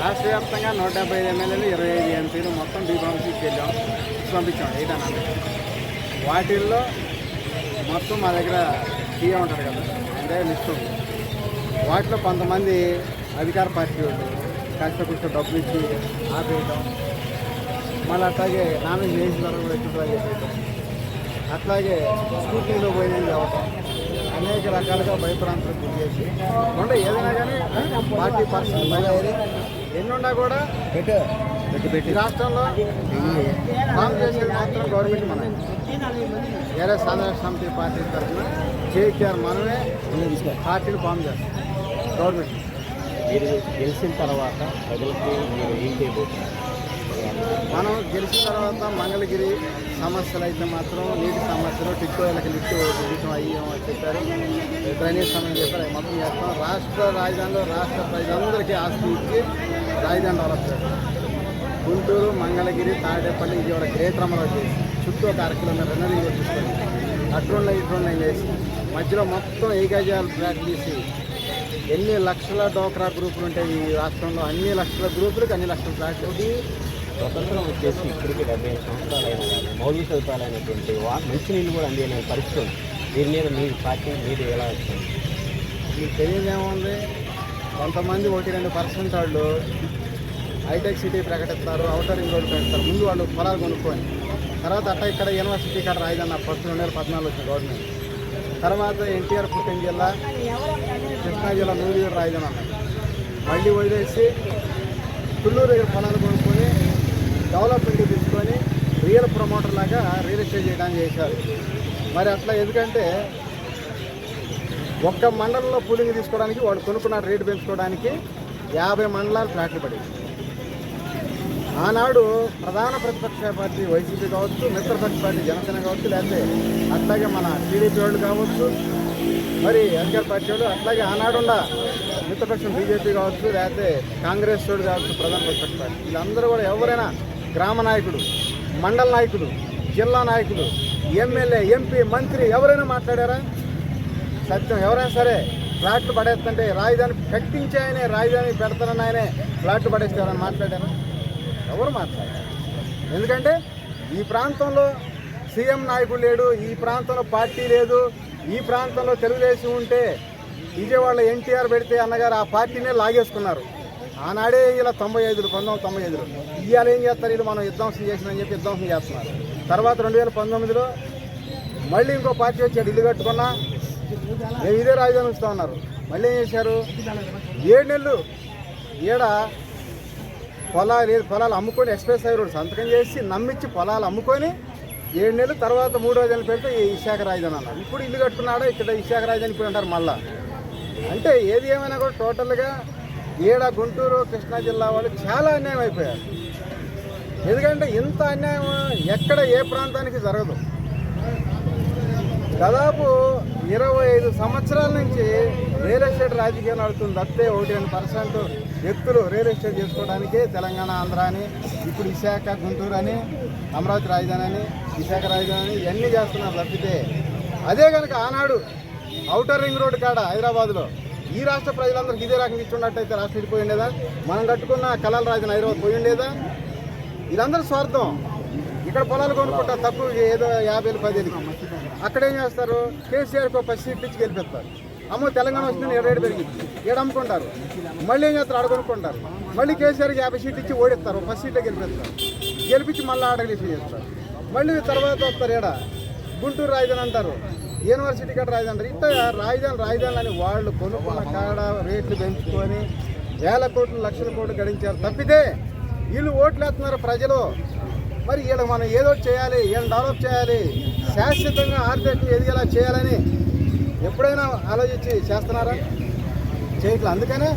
రాష్ట్ర వ్యాప్తంగా నూట డెబ్బై ఐదు ఎమ్మెల్యేలు ఇరవై ఐదు ఎంపీలు మొత్తం బీఫామ్సీకి వెళ్ళాం పంపించాం ఎయిట్ హండ్రెడ్ వాటిల్లో మొత్తం మా దగ్గర టీఏ ఉంటారు కదా అంటే లిస్ట్ ఉంది వాటిలో కొంతమంది అధికార పార్టీ వాళ్ళు కాస్త కొంచెం డబ్బులు ఇచ్చి ఆపేయటం. మళ్ళీ అట్లాగే నామినేషన్ చేసిన తర్వాత కూడా ఎక్కువ ట్రై అట్లాగే స్కూటీలో పోయిందని చెప్పటం అనేక రకాలుగా భయప్రాంతాలు గురి చేసి ఉండే ఏదైనా కానీ పార్టీ పర్సన్ ఎన్నున్నా కూడా ఈ రాష్ట్రంలో ఫామ్ చేసేది మాత్రం గవర్నమెంట్ మనం వేరే సాధారణ సమితి పార్టీ తరఫున కేకేఆర్ మనమే పార్టీని ఫామ్ చేస్తాం. గవర్నమెంట్. మీరు గెలిచిన తర్వాత ప్రజలకి మీరు ఏం చేయబోతున్నారు? మనం గెలిచిన తర్వాత మంగళగిరి సమస్యలు అయితే మాత్రం నీటి సమస్యలు టిక్కోలకు లిఫ్ట్ విషయం అయ్యామో చెప్పారు. డ్రైనేజ్ సమయం చెప్పారు. మొత్తం చేస్తాం. రాష్ట్ర రాజధానిలో రాష్ట్ర ప్రజలందరికీ ఆస్తి ఇచ్చి రాజధాని డెవలప్ చేస్తాం గుంటూరు మంగళగిరి తాడేపల్లి విజయవాడ గ్రేటర్ అమరావతి చేసి చుట్టూ ఒక అర కిలోమీటర్ తీసుకొని అట్రున్న ఇట్రున్న చేసి మధ్యలో మొత్తం ఏకాజాలు ట్రాక్ తీసి ఎన్ని లక్షల డోక్రా గ్రూపులు ఉంటాయి ఈ రాష్ట్రంలో అన్ని లక్షల గ్రూపులకు అన్ని లక్షల ట్రాక్లు స్వతంత్రం వచ్చేసి ఇప్పటికి డెబ్బై ఐదు సంవత్సరాలు అయినా కానీ మౌలిక సదుపాయాలైనటువంటి మంచినీళ్ళు కూడా అందేయని పరిస్థితి ఉంది దీని మీద మీరు పార్టీ మీరు ఎలా వస్తుంది మీకు తెలియదేముంది? కొంతమంది ఒకటి రెండు పర్సెంట్ వాళ్ళు హైటెక్ సిటీ ప్రకటిస్తారు అవుటర్ రింగ్ రోడ్ పెడతారు ముందు వాళ్ళు పొలాలు కొనుక్కొని తర్వాత అట్ట ఇక్కడ యూనివర్సిటీ కాడ రాయిదన్న ఫస్ట్ రెండు వేల పద్నాలుగు వచ్చిన గవర్నమెంట్. తర్వాత ఎన్టీఆర్ పుట్టిన జిల్లా కృష్ణా జిల్లా నూరు రాయిదన్ మళ్ళీ వదిలేసి తుళ్ళూరు దగ్గర పొలాలు కొనుక్కొని డెవలప్మెంట్ తీసుకొని రియల్ ప్రమోటర్ లాగా రియల్ ఎస్టేట్ చేయడానికి చేశారు. మరి అట్లా ఎందుకంటే ఒక్క మండలంలో పూలింగ్ తీసుకోవడానికి వాడు కొనుక్కున్న రేటు పెంచుకోవడానికి యాభై మండలాలు ఫ్లాట్లు పడింది ఆనాడు ప్రధాన ప్రతిపక్ష పార్టీ వైసీపీ కావచ్చు మిత్రపక్ష పార్టీ జనసేన కావచ్చు లేకపోతే అట్లాగే మన టీడీపీ వాళ్ళు కావచ్చు మరి అధికార పార్టీ వాళ్ళు అట్లాగే ఆనాడున్న మిత్రపక్షం బీజేపీ కావచ్చు లేకపోతే కాంగ్రెస్ వాళ్ళు కావచ్చు ప్రధాన ప్రతిపక్ష పార్టీ. వీళ్ళందరూ కూడా ఎవరైనా గ్రామ నాయకుడు మండల నాయకుడు జిల్లా నాయకుడు ఎమ్మెల్యే ఎంపీ మంత్రి ఎవరైనా మాట్లాడారా? సత్యం ఎవరైనా సరే ఫ్లాట్లు పడేస్తుంటే రాజధాని కట్టించే ఆయనే రాజధాని పెడతానని ఆయనే ఫ్లాట్లు పడేస్తారని మాట్లాడాను. ఎవరు మాట్లాడారు? ఎందుకంటే ఈ ప్రాంతంలో సీఎం నాయకుడు లేడు ఈ ప్రాంతంలో పార్టీ లేదు ఈ ప్రాంతంలో తెలుగుదేశం ఉంటే విజయవాడలో ఎన్టీఆర్ పెడితే అన్నగారు ఆ పార్టీనే లాగేసుకున్నారు. ఆనాడే ఇలా తొంభై ఐదులు పంతొమ్మిది తొంభై ఐదులు. ఇవాళ ఏం చేస్తారు? వీళ్ళు మనం విధ్వంసం చేసినని చెప్పి విధ్వంసం చేస్తున్నారు. తర్వాత రెండు వేల పంతొమ్మిదిలో మళ్ళీ ఇంకో పార్టీ వచ్చాడు ఇల్లు కట్టుకున్నా. మేము ఇదే రాజధాని ఉంచుతా ఉన్నారు. మళ్ళీ ఏం చేశారు? ఏడు నెలలు ఈడ పొలాలు పొలాలు అమ్ముకొని ఎక్స్ప్రెస్ హై రోడ్ సంతకం చేసి నమ్మించి పొలాలు అమ్ముకొని ఏడు నెలలు తర్వాత మూడు రోజులు పెడితే ఈ విశాఖ రాజధాని అన్నారు. ఇప్పుడు ఇల్లు కట్టుకున్నాడా? ఇక్కడ విశాఖ రాజధాని ఇప్పుడు అంటారు మళ్ళా. అంటే ఏది ఏమైనా కూడా టోటల్గా ఈడ గుంటూరు కృష్ణా జిల్లా వాళ్ళు చాలా అన్యాయం అయిపోయారు. ఎందుకంటే ఇంత అన్యాయం ఎక్కడ ఏ ప్రాంతానికి జరగదు. దాదాపు ఇరవై ఐదు సంవత్సరాల నుంచి రియల్ ఎస్టేట్ రాజకీయం నడుస్తుంది తప్పితే ఒకటి రెండు పర్సెంట్ వ్యక్తులు రియల్ ఎస్టేట్ చేసుకోవడానికి తెలంగాణ ఆంధ్ర అని ఇప్పుడు విశాఖ గుంటూరు అని అమరావతి రాజధాని అని విశాఖ రాజధాని అని ఇవన్నీ చేస్తున్నారు తప్పితే. అదే కనుక ఆనాడు అవుటర్ రింగ్ రోడ్ కాడ హైదరాబాద్లో ఈ రాష్ట్ర ప్రజలందరికీ ఇదే రకంగా ఇచ్చున్నట్టయితే రాష్ట్రం వెళ్ళిపోయి ఉండేదా? మనం కట్టుకున్న కళల రాజధాని హైదరాబాద్ పోయి ఉండేదా? వీళ్ళందరూ స్వార్థం ఇక్కడ పొలాలు కొనుక్కుంటారు తక్కువ ఏదో యాభై వేలు అక్కడ ఏం చేస్తారు? కేసీఆర్కి ఒక పది సీట్లు ఇచ్చి గెలిపిస్తారు. అమ్మో తెలంగాణ వస్తుందని ఏడు పెరిగింది. ఏడమ్ముకుంటారు మళ్ళీ ఏం చేస్తారు? అడుగునుకుంటారు మళ్ళీ కేసీఆర్కి యాభై సీట్లు ఇచ్చి ఓడిస్తారు. ఒక పది సీట్లో గెలిపిస్తారు. గెలిపించి మళ్ళీ ఆడ చేస్తారు. మళ్ళీ తర్వాత వస్తారు ఏడ గుంటూరు రాజధాని అంటారు. యూనివర్సిటీ కాడ రాజధాని ఇంత రాజధాని రాజధాని అని వాళ్ళు కొనుక్కున్న కాడ రేట్లు పెంచుకొని వేల కోట్లు లక్షల కోట్లు గడించారు. తప్పితే వీళ్ళు ఓట్లు వేస్తున్నారు ప్రజలు. మరి వీళ్ళకి మనం ఏదో చేయాలి వీళ్ళని డెవలప్ చేయాలి శాశ్వతంగా ఆర్థికంగా ఎదిగేలా చేయాలని ఎప్పుడైనా ఆలోచించి చేస్తున్నారా? చేయట్లేదు అందుకనే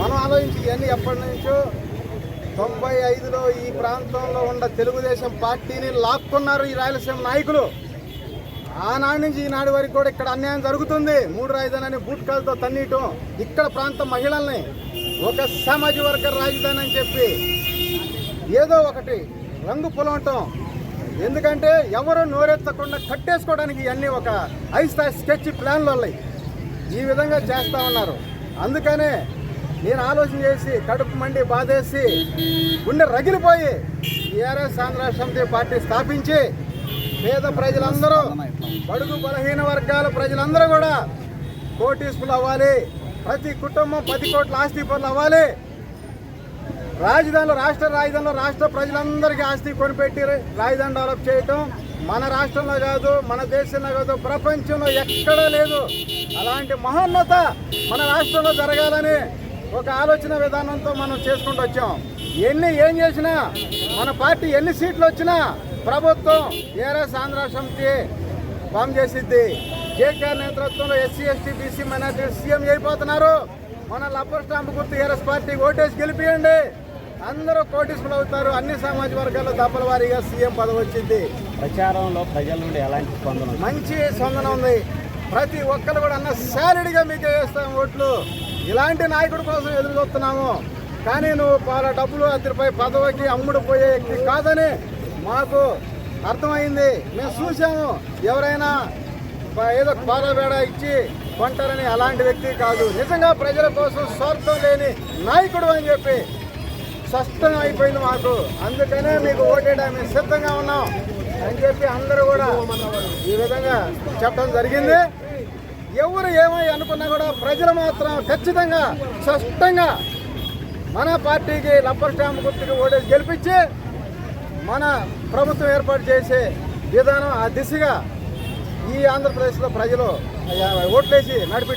మనం ఆలోచించి ఇవన్నీ ఎప్పటి నుంచో తొంభై ఐదులో ఈ ప్రాంతంలో ఉన్న తెలుగుదేశం పార్టీని లాక్కున్నారు ఈ రాయలసీమ నాయకులు. ఆనాడు నుంచి ఈనాడు వరకు కూడా ఇక్కడ అన్యాయం జరుగుతుంది. మూడు రాజధానిని బూట్కాలతో తన్నీయటం ఇక్కడ ప్రాంత మహిళల్ని ఒక సమాజ వర్గ రాజధాని అని చెప్పి ఏదో ఒకటి రంగు పొలవటం ఎందుకంటే ఎవరు నోరెత్తకుండా కట్టేసుకోవడానికి ఇవన్నీ ఒక ఐస్తా స్కెచ్ ప్లాన్లు ఉన్నాయి. ఈ విధంగా చేస్తా ఉన్నారు. అందుకనే నేను ఆలోచన చేసి కడుపు మండి బాధేసి గుండె రగిలిపోయి టీఆర్ఎస్ ఆంధ్ర సమితి పార్టీ స్థాపించి పేద ప్రజలందరూ బడుగు బలహీన వర్గాల ప్రజలందరూ కూడా కోటీసులు అవ్వాలి. ప్రతి కుటుంబం పది కోట్ల ఆస్తి పనులు అవ్వాలి. రాజధానిలో రాష్ట్ర రాజధానిలో రాష్ట్ర ప్రజలందరికీ ఆస్తి కొనిపెట్టి రాజధాని డెవలప్ చేయటం మన రాష్ట్రంలో కాదు మన దేశంలో కాదు ప్రపంచంలో ఎక్కడా లేదు. అలాంటి మహోన్నత మన రాష్ట్రంలో జరగాలని ఒక ఆలోచన విధానంతో మనం చేసుకుంటూ వచ్చాం. ఎన్ని ఏం చేసినా మన పార్టీ ఎన్ని సీట్లు వచ్చినా ప్రభుత్వం ఏఆర్ఎస్ ఆంధ్ర సమితి ఫామ్ చేసిద్ది. కేకేఆర్ నేతృత్వంలో SC ST BC minority CM అయిపోతున్నారు. మన లబ్బర్ స్టాంప్ గుర్తు ఏరస్ పార్టీ ఓటేసి గెలిపియండి. అందరూ కోటీసులు అవుతారు. అన్ని సామాజిక వర్గాల్లో దప్పల వారీగా సీఎం పదవి వచ్చింది. ప్రచారంలో ప్రజల నుండి ఎలాంటి స్పందన? మంచి స్పందన ఉంది. ప్రతి ఒక్కరు కూడా అన్న సాలిడ్గా మీకు వేస్తాం ఓట్లు. ఇలాంటి నాయకుడి కోసం ఎదురు చూస్తున్నాము. కానీ నువ్వు పాల డబ్బులు అతనిపై పదవికి అమ్ముడు పోయే వ్యక్తి కాదని మాకు అర్థమైంది. మేము చూసాము ఎవరైనా ఏదో పాలబేడ ఇచ్చి కొంటారని అలాంటి వ్యక్తి కాదు. నిజంగా ప్రజల కోసం స్వార్థం లేని నాయకుడు అని చెప్పి స్పష్టం అయిపోయింది మాకు. అందుకనే మీకు ఓటేయడానికి సిద్ధంగా ఉన్నాం అని చెప్పి అందరూ కూడా ఈ విధంగా చెప్పడం జరిగింది. ఎవరు ఏమై అనుకున్నా కూడా ప్రజలు మాత్రం ఖచ్చితంగా స్పష్టంగా మన పార్టీకి లబ్బర్ స్టాంప్ గుర్తుకి ఓటేసి గెలిపించి మన ప్రభుత్వం ఏర్పాటు చేసే విధానం ఆ దిశగా ఈ ఆంధ్రప్రదేశ్లో ప్రజలు ఓట్లేసి నడిపి